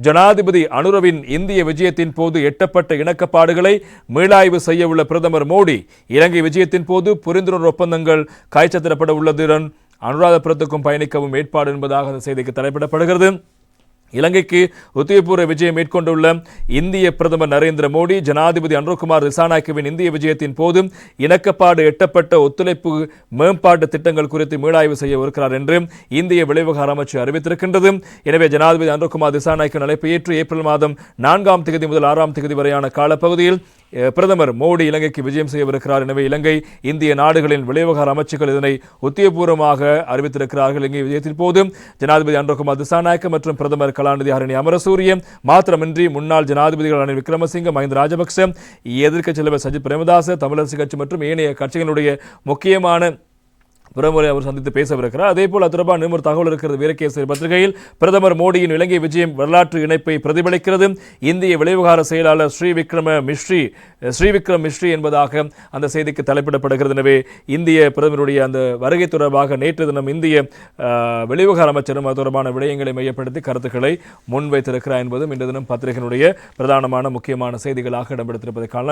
ஜனாதிபதி அனுரவின் இந்திய விஜயத்தின் போது எட்டப்பட்ட இணக்கப்பாடுகளை மீளாய்வு செய்யவுள்ள பிரதமர் மோடி இலங்கை விஜயத்தின் போது புரிந்துணர்வு ஒப்பந்தங்கள் காய்ச்சத்திடப்பட உள்ளதுடன் அனுராதபுரத்துக்கும் பயணிக்கவும் ஏற்பாடு என்பதாக அந்த செய்திக்கு தலைப்பிடப்படுகிறது. இலங்கைக்கு உத்தியபூர்வ விஜயம் மேற்கொண்டுள்ள இந்திய பிரதமர் நரேந்திர மோடி ஜனாதிபதி அனுர்குமார் திசாநாயக்கவின் இந்திய விஜயத்தின் போது இணக்கப்பாடு எட்டப்பட்ட ஒத்துழைப்பு மேம்பாட்டு திட்டங்கள் குறித்து மீளாய்வு செய்யவிருக்கிறார் என்று இந்திய வெளிவிவகார அமைச்சு அறிவித்திருக்கின்றது. எனவே ஜனாதிபதி அனுர்குமார் திசாநாயக்கின் அழைப்பை ஏற்று ஏப்ரல் மாதம் நான்காம் தேதி முதல் ஆறாம் தேதி வரையான காலப்பகுதியில் பிரதமர் மோடி இலங்கைக்கு விஜயம் செய்யவிருக்கிறார் எனவே இலங்கை இந்திய நாடுகளின் வெளிவகார அமைச்சுகள் இதனை உத்தியபூர்வமாக அறிவித்திருக்கிறார்கள். இங்கே விஜயத்தின் போது ஜனாதிபதி அன்றகுமார் திசாநாயக்க மற்றும் பிரதமர் கலாநிதி ஹரணி அமரசூரிய மாத்திரமின்றி முன்னாள் ஜனாதிபதிகள் ரணில் விக்ரமசிங்க மஹிந்த ராஜபக்ச எதிர்க்கட்சி தலைவர் சஜித் பிரேமதாச தமிழரசு கட்சி மற்றும் ஏனைய கட்சிகளுடைய முக்கியமான பிரதமரை அவர் சந்தித்து பேசவிருக்கிறார். அதே போல் அது தொடர்பாக தகவல் இருக்கிறது. வீரகேசரி பத்திரிகையில் பிரதமர் மோடியின் இலங்கை விஜயம் வரலாற்று இணைப்பை பிரதிபலிக்கிறது. இந்திய விளைவுகார செயலாளர் ஸ்ரீ விக்ரம மிஸ்ரி ஸ்ரீ விக்ரம் மிஸ்ரி என்பதாக அந்த செய்திக்கு தலைப்பிடப்படுகிறது. எனவே இந்திய பிரதமருடைய அந்த வருகை தொடர்பாக நேற்று தினம் இந்திய அஹ், வெளிவிவகார அமைச்சரும் அது தொடர்பான விடயங்களை மையப்படுத்தி கருத்துக்களை முன்வைத்திருக்கிறார் என்பதும் இன்று தினம் பத்திரிகையினுடைய பிரதானமான முக்கியமான செய்திகளாக இடம்பெடுத்திருப்பதை காணலாம்.